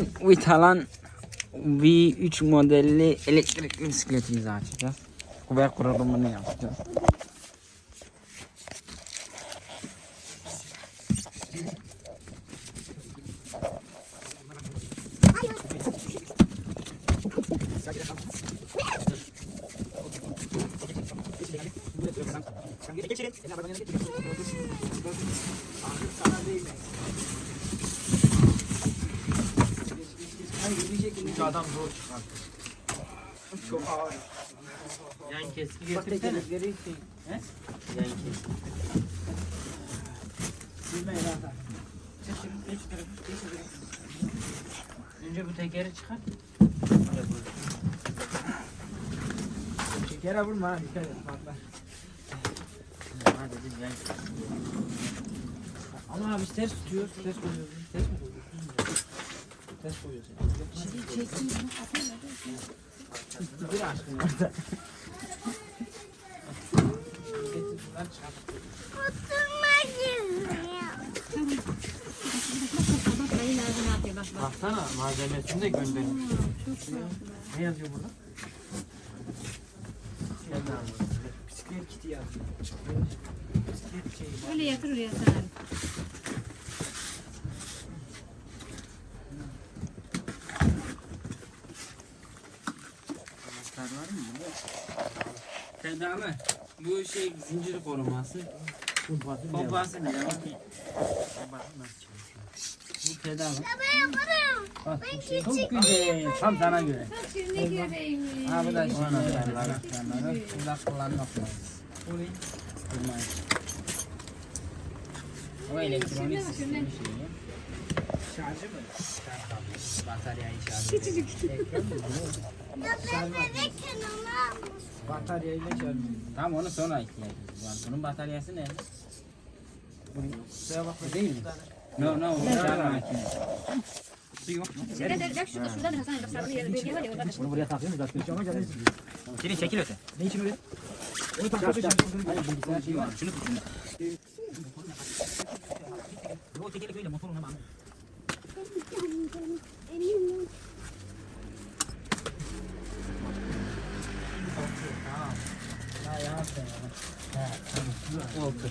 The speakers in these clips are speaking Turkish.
Vitalan V3 modelli elektrikli bisikletimizi açacağız. Ve kurulumunu yapacağız. Adam zor çıkarttı. Çok ağır. Yan keski getirsene. He? Yan keski. Önce bu tekeri çıkar. Şekere vurma ha dikkat et patlar. Hadi biz yan Ama abi ters tutuyor. Ters koyuyor. Ters mi koyuyor? Ters koyuyor seni. Bir aşkın orada. Baksana malzemesini de gönderin. Ne yazıyor burada? Bisiklet kiti yazıyor. Öyle yatır oraya sen. Anahtarlar mı? Pedalı. Bu şey zincir koruması. Kumpası bile var. Pompası bile var. Bak nasıl çalışıyor. Bu pedal. Bak, Çok güzel. Tam sana göre. Şimdi ne göreyim. Ha bu da şey. Anahtarlar. Anahtarları. Burada kullanmak lazım. Orayı. Durmayın. O elektronik sistemi şeyi. Şarjı mı? Bataryayı şarj ediyor. Ekran mı? Bataryayla şarj ediyor. Tamam onu sonra ihtiyacımız var. Bunun bataryası nerede? Şuraya bak. Bu değil mi? No no bak bak var ya orada. Bunu buraya mı? Zaten ama canım. Şirin çekil öte. Ne için öyle? Onu takıyorsun. Hayır şeyi var. Şunu tut şunu. O tekerlek öyle motorun hemen. Ha ya sen. Oldu.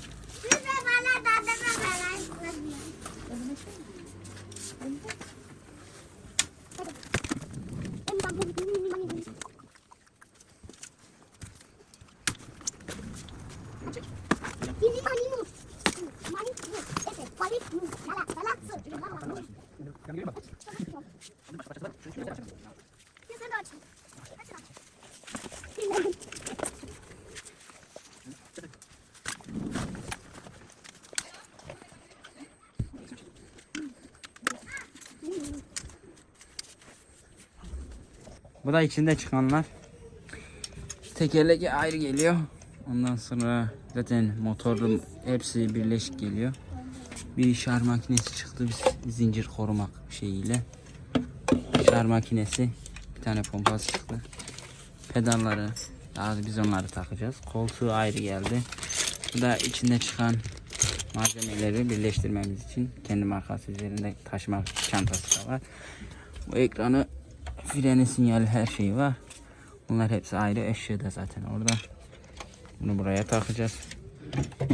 Bu da içinde çıkanlar. Tekerlek ayrı geliyor. Ondan sonra zaten motorun hepsi birleşik geliyor. Bir şarj makinesi çıktı biz zincir korumak şeyiyle. Şarj makinesi, bir tane pompası çıktı. Pedalları, daha biz onları takacağız. Koltuğu ayrı geldi. Bu da içinde çıkan malzemeleri birleştirmemiz için kendi markası üzerinde taşıma çantası da var. Bu ekranı freni sinyali her şey var. Bunlar hepsi ayrı eşya da zaten orada. Bunu buraya takacağız.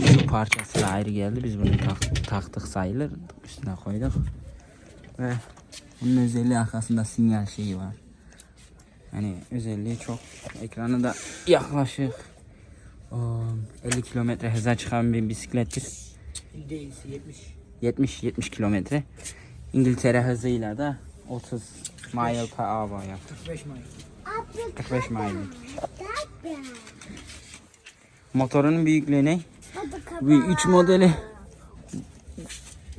Şu parçası da ayrı geldi. Biz bunu tak- taktık sayılır. Üstüne koyduk. Ve bunun özelliği arkasında sinyal şeyi var. Yani özelliği çok. Ekranı da yaklaşık um, 50 kilometre hıza çıkan bir bisiklettir. Değilse 70. 70 70 kilometre. İngiltere hızıyla da 30 mile per hour yaptı. 45 Mayıs. 45 mile. Motorunun büyüklüğü ne? V3 modeli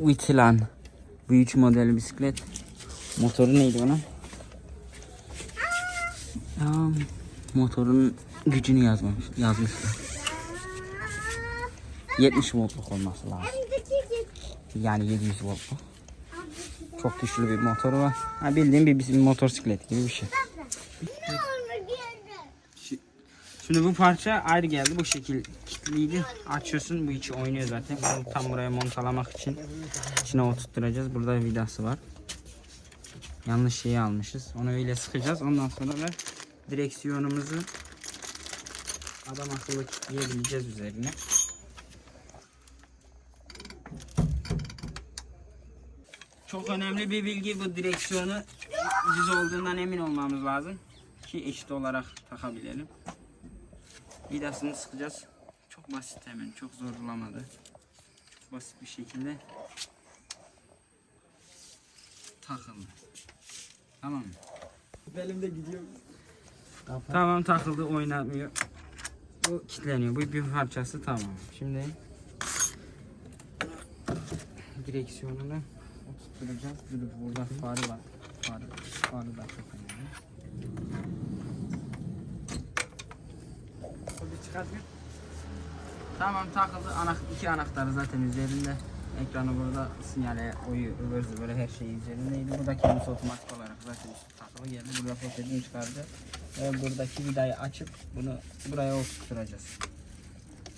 Vitilan V3 modeli bisiklet. Motoru neydi onun? Ya, motorun gücünü yazmamış, yazmışlar. 70 voltluk olması lazım. Yani 700 voltluk. Çok güçlü bir motoru var. Ha, bildiğin bir, bir motosiklet gibi bir şey. Şimdi bu parça ayrı geldi. Bu şekil kilitliydi. Açıyorsun bu içi oynuyor zaten. Bunu tam buraya montalamak için içine oturtturacağız. Burada vidası var. Yanlış şeyi almışız. Onu öyle sıkacağız. Ondan sonra da direksiyonumuzu adam akıllı kilitleyebileceğiz üzerine. Çok önemli bir bilgi bu direksiyonu düz olduğundan emin olmamız lazım ki eşit olarak takabilelim. Vidasını sıkacağız. Çok basit hemen, çok zorlamadı. Çok basit bir şekilde takıldı. Tamam mı? Elimde gidiyor. Tamam takıldı oynatmıyor. Bu kilitleniyor. Bu bir parçası tamam. Şimdi direksiyonunu oturtacağız. Dur, Burada farı var. Farı, farı da çok önemli. Bir. Tamam takıldı. Anak, iki anahtarı zaten üzerinde. Ekranı burada sinyale, oyu, ıvır zıvırı her şey üzerindeydi. Burada kendisi otomatik olarak zaten üstü takılı geldi. Burada poşetini çıkardı. Ve buradaki vidayı açıp bunu buraya oturtacağız.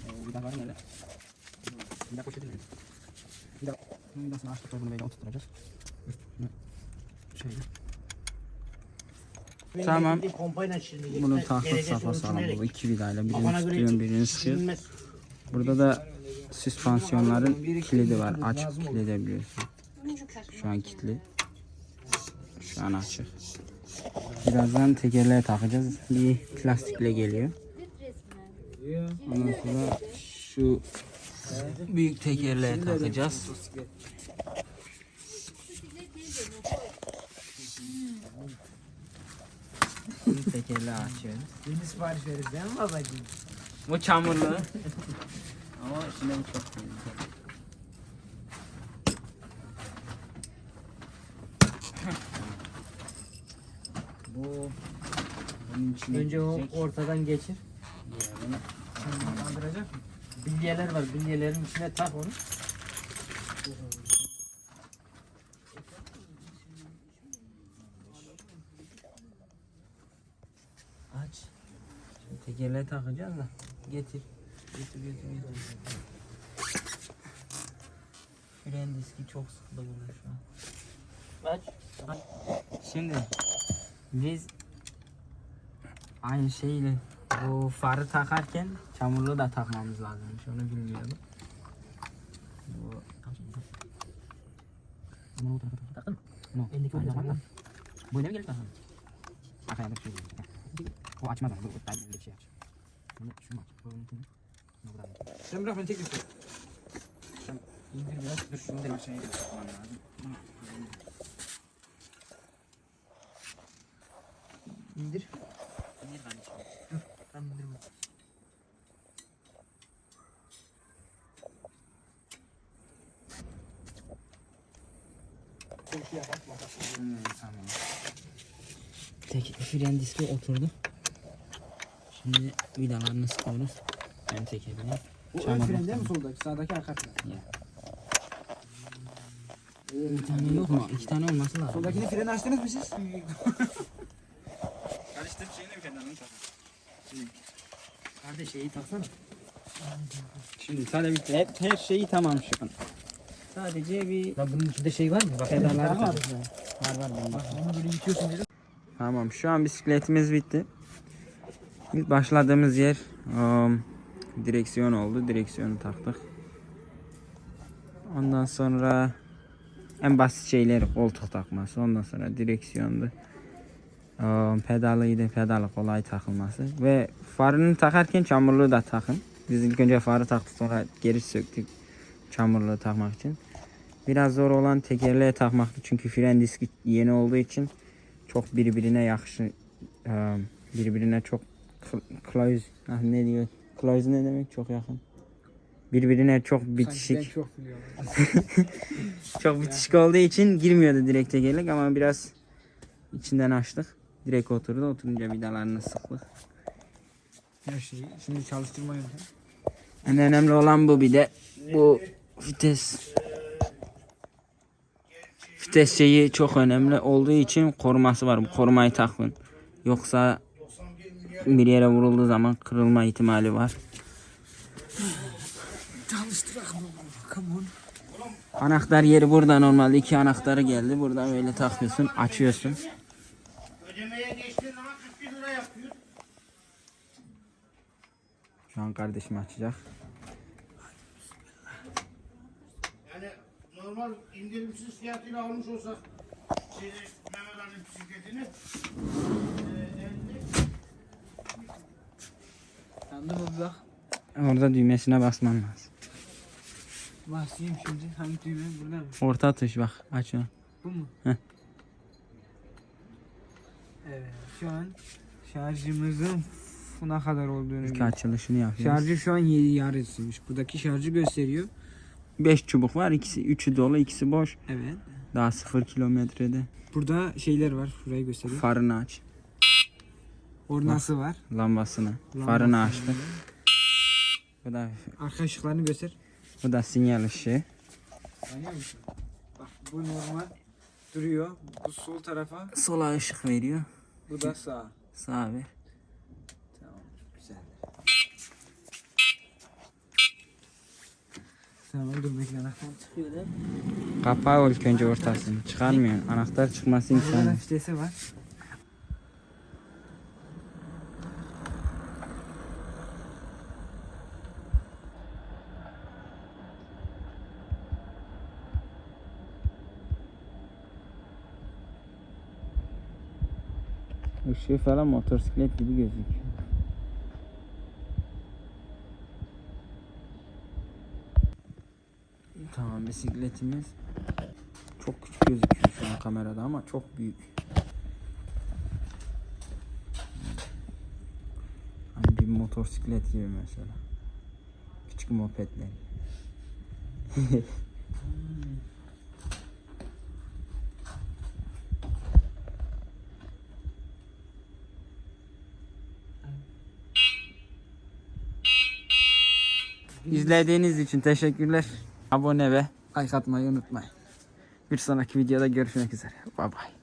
Ee, vida var nerede? Vida poşeti nerede? Vida, bunun vidasını açtık ve bunu böyle oturtacağız. Üstüne Şöyle. Tamam. Bunun tahta safa sağlam bu. iki vidayla birini tutuyorum birini sıkıyorum. Burada da süspansiyonların kilidi var. Açık kilitleyebiliyorsun. Şu an kilitli. Şu an açık. Birazdan tekerleğe takacağız. Bir plastikle geliyor. Ondan sonra şu büyük tekerleğe takacağız. Şimdi tekerleği açıyoruz. Yeni sipariş veririz değil mi babacığım? Bu çamurlu. Ama içinde bu çok tehlikeli. Bu bunun içine Önce o ortadan geçir. Bilyeler var. Bilyelerin içine tak onu. aç. Şimdi tekerleği takacağız da. Getir. Getir getir getir. Fren diski çok sıkılı burada şu an. Aç. Şimdi biz aynı şeyle bu farı takarken çamurluğu da takmamız lazımmış. Onu bilmiyordum. Bu Bunu bu tarafa tak. Takın. No. Eldeki orada aynen. Bu mi gelir takalım? Arkaya bak şöyle. O açmaz ama. Bu bu bir şey aç. Bunu şunu aç. Bunu bunu. Bunu buradan aç. Sen bırak ben tek istiyorum. İndir biraz. Dur şunu da aşağıya lazım. İndir kardeşim. Tamam indir bunu. Hmm, tamam. Tek fren diski oturdu. Şimdi vidalarını sıkıyoruz. Ben tekerine. Bu ön Çamur fren değil mi soldaki? Sağdaki arka fren. Bir tane yok mu? İki tane olması lazım. Soldakini freni açtınız mı siz? Karıştır şeyini bir kenarını tak. Kardeş şeyi taksana. Şimdi sadece. Hep her şeyi tamam şu an. Sadece bir Ya bunun içinde şey var mı? Bak pedallar var. var var. Bak bunu böyle itiyorsun dedim. Tamam şu an bisikletimiz bitti. İlk başladığımız yer um, direksiyon oldu. Direksiyonu taktık. Ondan sonra en basit şeyler koltuk takması. Ondan sonra direksiyondu. Um, pedalıydı. Pedalı kolay takılması. Ve farını takarken çamurluğu da takın. Biz ilk önce farı taktık sonra geri söktük çamurluğu takmak için. Biraz zor olan tekerleğe takmaktı. Çünkü fren diski yeni olduğu için çok birbirine yakışı e, birbirine çok cl- close ah, ne diyor close ne demek çok yakın birbirine çok bitişik çok çok bitişik olduğu için girmiyordu direkt tekerlek ama biraz içinden açtık direkt oturdu oturunca vidalarını sıktık Her şeyi. Şimdi çalıştırma yöntemi. en önemli olan bu bir de bu vites vites şeyi çok önemli olduğu için koruması var bu korumayı takın yoksa bir yere vurulduğu zaman kırılma ihtimali var. Anahtar yeri burada normalde iki anahtarı geldi. Burada böyle takıyorsun, açıyorsun. Ödemeye geçtiğin zaman 41 lira yapıyor. Şu an kardeşim açacak. Yani normal indirimsiz fiyatıyla almış olsak şeyi, Mehmet Ali'nin bisikletini e, Yandı mı bir bak. Orada düğmesine basman lazım. Basayım şimdi. Hangi düğme? Burada mı? Orta tuş bak, aç onu. Bu mu? Heh. Evet. Şu an şarjımızın ne kadar olduğunu İlk açılışını yapıyoruz. Şarjı şu an 7 yarısıymış. Buradaki şarjı gösteriyor. 5 çubuk var, ikisi üçü dolu, ikisi boş. Evet. Daha 0 kilometrede. Burada şeyler var. Şurayı gösteriyor. Farını aç. Ornası var. Lambasını. Lambası Farını var. açtı. Bu da Arka ışıklarını göster. bu da sinyal ışığı. Anlıyor musun? Bak bu normal duruyor. Bu sol tarafa. Sola ışık veriyor. Bu da sağ. Sağa ver. Tamam. Güzel. Dur bekle anahtar çıkıyor da. Kapağı ol ilk önce ortasını. Çıkarmıyorsun. Anahtar çıkması imkanı. fitesi var. Işığı falan motosiklet gibi gözüküyor. Tamam bisikletimiz çok küçük gözüküyor şu an kamerada ama çok büyük. Hani bir motosiklet gibi mesela. Küçük mopedler. İzlediğiniz için teşekkürler. Abone ve like atmayı unutmayın. Bir sonraki videoda görüşmek üzere. Bye bye.